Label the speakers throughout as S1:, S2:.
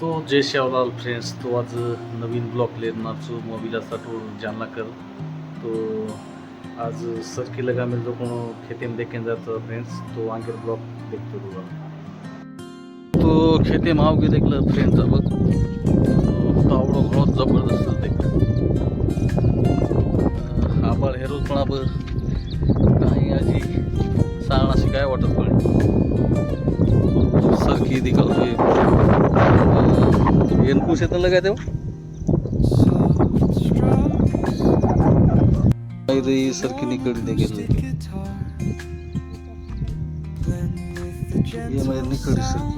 S1: तो जय शेवलाल फ्रेंड्स तो आज नवीन ब्लॉक लेरनारचो मोबिलाचा टूर जानला कर तो आज सरकी लगा में जो कोण खेते में देखें फ्रेंड्स तो आंगेर ब्लॉक देखतो तुला. तो खेते में आवगे देखलं फ्रेंड्स अब तावडो घणो जबरदस्त देख आबाळ हेरोज पण आपण काही आजी सांगणं काय वाटत? एनकू शेतात लगा तेव्हा रे सरकी निकडी दे ये माझ्या निकडी सरकी.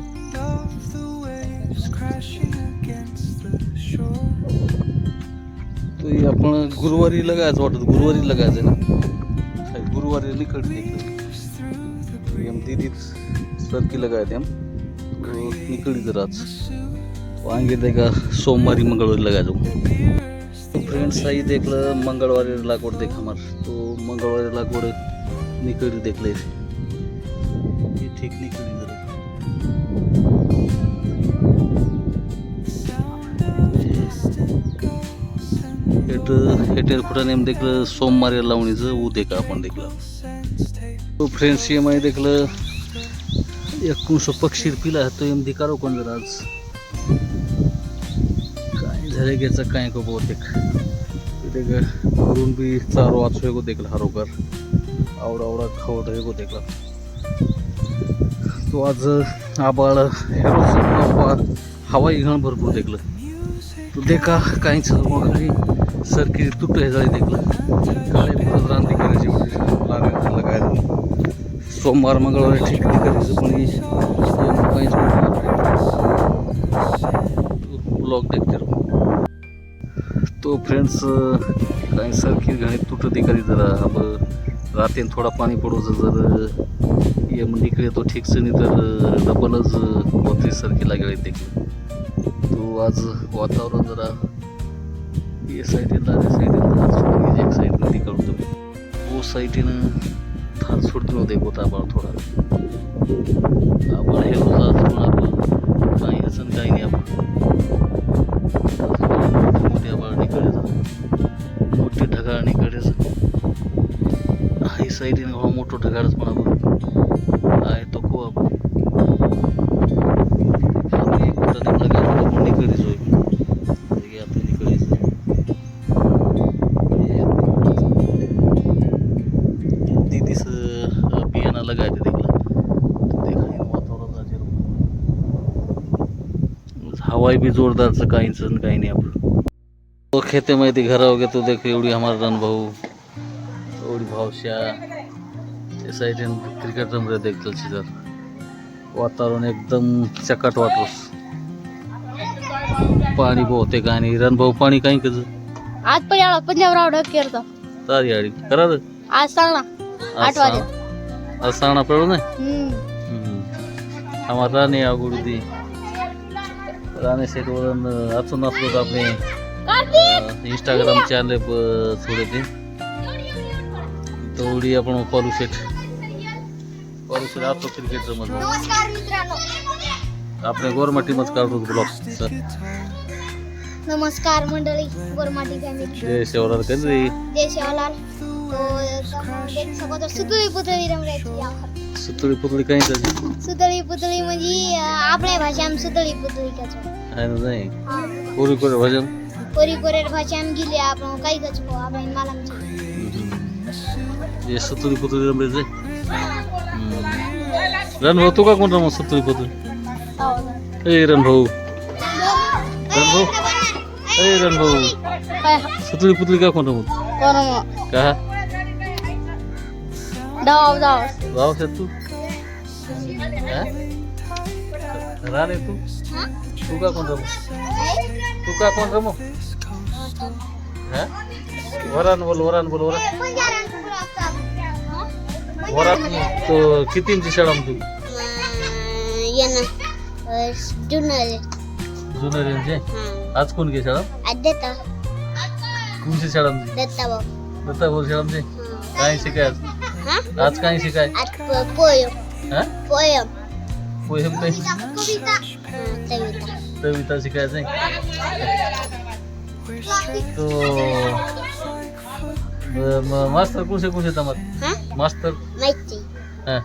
S1: तो आपण गुरुवारी लगायचं वाटत गुरुवारी लगायचं ना. गुरुवारी निकडी देखलं एम दीदी सरकी लगायते हम निकडी जर आज वांगे देखा सोमवारी मंगळवारी लगायचो तो फ्रेंड्स आई देखलं मंगळवारी लागवड देख हमार तो मंगळवारी लागवड निकडी देखले ये ठीक निकडी जरा हेट हेटेर कुठं नेम देखलं सोमवारी लावणीचं ऊ देखा आपण देखलं तो फ्रेंड्स ये माहिती देखलं एकोणीस पक्षीर पिला तो एम दिकारो कोण जरा आज झाले घ्यायचं काय को बहुतेक? तिथे घरून बी चारो वाचू हे को देखला हरोकर आवडा आवडा खवड हे गो देखला. तो आज आबाळ हेरो हवाई घण भरपूर देखलं. तो देखा काहीच मग सरकी तुट हे झाली देखलं. काळे परत रांधी करायची लागेल लगायचं सोमवार मंगळवार ठीक करायचं पण काहीच ब्लॉग देखते. तो फ्रेंड्स काही सारखी घणी तुटते करी जरा. अब रात्री थोडा पाणी पडूचं जर ये म्हणजे इकडे तो ठीक नाही तर डबलच होते सरकी लागेल ते. तो आज वातावरण जरा ये साईडला त्या साईडला एक साईडनं तिकडून तुम्ही ओ साईडनं थार सोडतो नव्हते बोत आबाळ थोडा. आबाळ हे रोज आज पण आपण काही असं काही नाही आपण साईडीनं हा मोठं ढगाळच पण आपण आहे तो खूप आपण. वातावरण हवाई भी जोरदारचं काहीच आणि काही नाही आपलं. तो खेते माहिती घरा वगैरे तो देखो एवढी हमारा रन भाऊ एवढी भावश्या ते साईडीन क्रिकेट रमरे देखलं जर वातावरण एकदम चकाट वाटोस पाणी बहुतेक आणि रन भाऊ पाणी काही कच
S2: आज पण याला पंजाब राव ढकेरतो
S1: तारी आडी करा रे.
S2: आज सांग ना.
S1: आज
S2: आठ वाजे.
S1: आज सांगणार पडलं नाही. आम्हाला राणे अगोदर राणे सेट वरून अचून असलो आपले. इंस्टाग्राम चॅनल थोडे ते. तेवढी आपण करू करू
S2: नमस्कार मित्रांनो.
S1: आपल्या गोरमाटीमच काढतो ब्लॉग सर
S2: नमस्कार मंडळी गोरमाटी फॅमिली
S1: जय कधी
S2: जय शिवलाल. तर सुतळी पुतळी
S1: सुतळी पुतळी
S2: सुतळी पुतळी म्हणजे आपल्या भाषाम सुतळी पुतळी
S1: ना नाही? कोरी कोरी भजन
S2: कोरी कोरेर भाषाम गेली आपण काही आपण मला
S1: जे सुतळी पुतळी रमले रण भाऊ तू का कोण रमव सुतळी पुतळी ए रण भाऊ रण भाऊ ए रण भाऊ सुतळी पुतळी का कोण रमव का
S2: डाव डाव
S1: राव शेत तू हा? राणे तू तू का कोण रमव तू का वरान तो किती इंची शाळा मग तू?
S2: जुनल
S1: जुन्या रेंजचे आज कोण घे शाळा?
S2: आद्यता
S1: कोणची शाळा मग?
S2: दत्ता भाऊ.
S1: दत्ता बोल शाळा काय शिकाय आज?
S2: हा?
S1: आज काय शिकाय?
S2: आज पोयम.
S1: हा?
S2: पोयम.
S1: काही
S2: कविता. कविता.
S1: कविता शिकायचं आहे? तो ब- म- मास्तर कुठे कुठे तमात
S2: हा
S1: मास्तर
S2: माहिती
S1: हा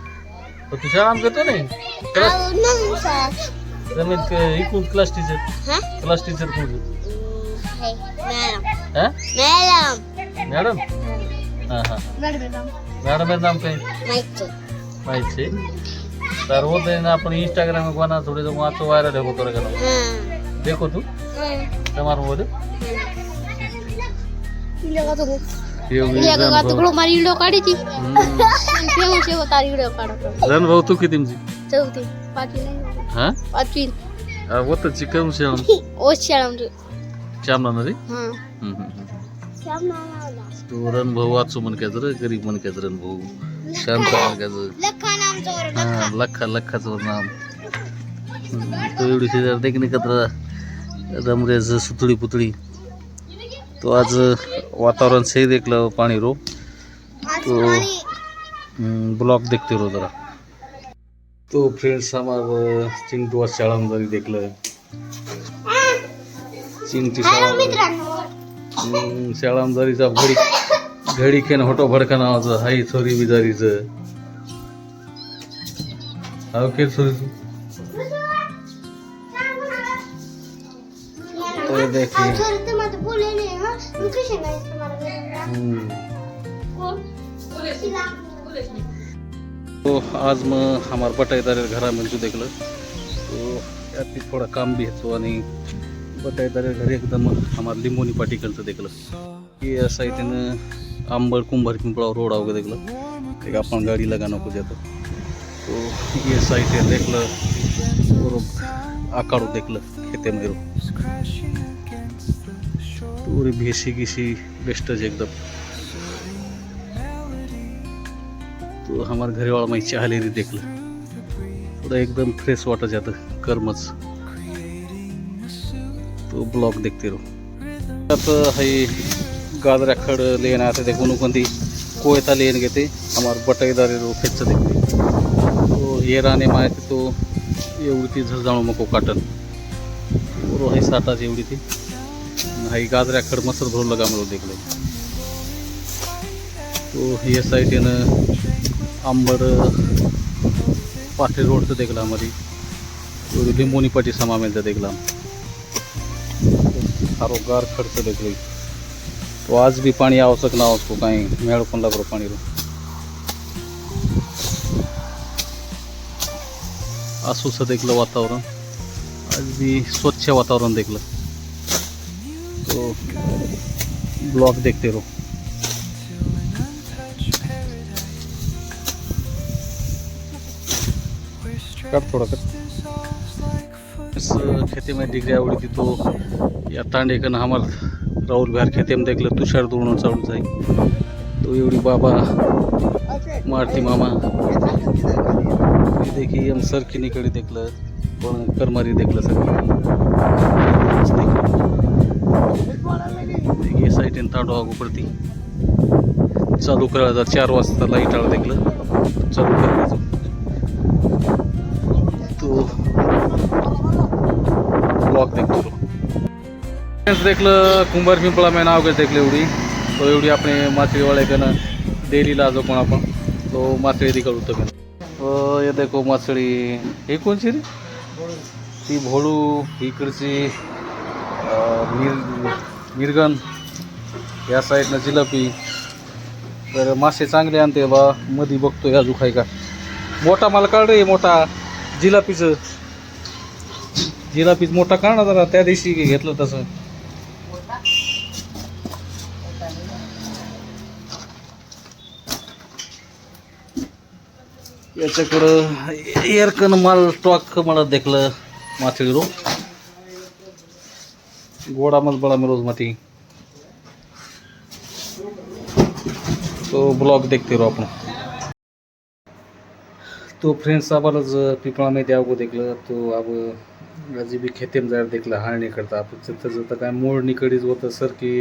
S1: तो तू शाळा घेतो नाही क्लास
S2: आहो, नाही सर.
S1: जमीन इकून क्लास टीचर
S2: हा
S1: क्लास टीचर कोण
S2: हम्म, हे, मॅडम
S1: हा
S2: मॅडम
S1: मॅडम हा हा मॅडम नाम काही
S2: माहिती
S1: माहिती तर होत आहे ना आपण इंस्टाग्राम बना थोडे
S2: एका
S1: तुकडो तू किती
S2: चौथी
S1: हा
S2: पाचवी
S1: होत चिकन शेवण ओस रे तू रण भाऊ वाचू म्हणकायचं रे गरीब म्हणकायचं रण भाऊ शांत म्हणकायचं हा लखा लखाचं नाम तो एवढी शेजार देखील एकत्र रमरेज सुतळी पुतळी तो आज वातावरण सही देखलं पाणी रो तो ब्लॉक देखते रो जरा. तो फ्रेंड्स हमार चिंटू शाळा जरी देखलं. चिंटी शाळा हम्म, शाळामदारीचा घडी घडी खेन होटो भडका नावाचं हाई छोरी बिजारीचं. हाव खेळ छोरी तू तो देखिए हम्म. तो आज मग हमार बटाईदार घरा मिळतो देखलं तो यात थोडा काम भी येतो आणि बटाईदार घरी एकदम हमार लिंबोनी पाटिकलचं देखलं। की असं आहे त्यानं आंबळ कुंभार पिंपळा रोड वगैरे देखलं. एक आपण गाडीला गाणं नको देतो तो ये आहे देखलं. बरोबर आकाडू देखलं खेते मेरो पुरी भेशी गिशी बेस्टच एकदम. तो हमार घरी वाला माहिती चहालेरी देखलं. पुरा एकदम फ्रेश वाटत जातं कर्मच. तो ब्लॉक देखते रो आता है गाजरा खड लेन आता ते कोण कोणती कोयता लेन घेते हमार बटाईदारी रो खेच देखते. तो ये राणे माहिती तो एवढी ती झळजाणू मको काटन रोही साठाच एवढी ती. हाई गाजऱ्या खड मसर भरून लगा मिळून देखले तो ये आय येणं आंबर पाठी रोडचं देखला मध्ये एवढी लिंबोनी पाटी समा मिळतं देखला सारो खर्च देखले तो आज भी पाणी आवश्यक ना असतो काही. मेळ पण लागलो पाणी. रो आसूस देखलं वातावरण. आज भी स्वच्छ वातावरण देखलं. तो ब्लॉग देखते रहो. कर थोड़ा कर खेती में तो या तांडे कन हमार राहुल बिहार खेती में देख ले तुषार दोनों चालू जाई तो एवढी बाबा मारती मामा. हे देखी हम सर की निकडी देखलं पण करमारी देखलं सर हे साईटीन ताडो आगू पडती. चालू करायला चार वाजता लाइट आलं देखलं. चालू करायचं तो ब्लॉक देखतो फ्रेंड्स देखलं कुंभार पिंपळा मैं नाव देखलं एवढी. तो एवढी आपले मासळीवाल्याकडनं डेलीला जो कोण आपण तो माथळी तिकडं होतो ये हे देखो मासळी हे कोणची रे? ती भोळू इकडची मिर मिरगन. या साईडनं जिलपी तर मासे चांगले आणते बा. मधी बघतो अजून खाय का मोठा मला काढ रे मोठा. जिलापीचं जिलापीच मोठा काढ ना जरा. त्या दिवशी घेतलं तसं. याच्याकडं एअरकन माल स्टॉक मला देखलं माथळी रो गोडा मज बडा मी रोज माती. तो ब्लॉग देखते रो आपण. तो फ्रेंड्स आबालाच पिपळा में द्यावं देखलं तो अब अजी बी खेतेम जायला देखलं हाळणी करता आपण तिथं काय मोड निकडीच होतं सर की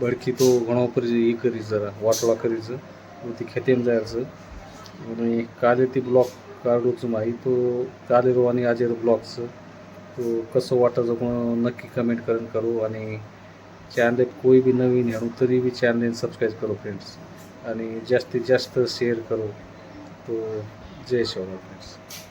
S1: बडकी तो घणो हे ही करीच जरा वाटोळा करीच ती खेतेम जायचं. आणि काले ती ब्लॉक काढूच माही तो काले रो आणि आजेर ब्लॉकचं तो कसं वाटायचं कोण नक्की कमेंट करून करू आणि चॅनल कोई बी नवीन आणू तरी बी चॅनल सबस्क्राईब करू फ्रेंड्स आणि जास्तीत जास्त शेअर करू. तो जय शिवराय फ्रेंड्स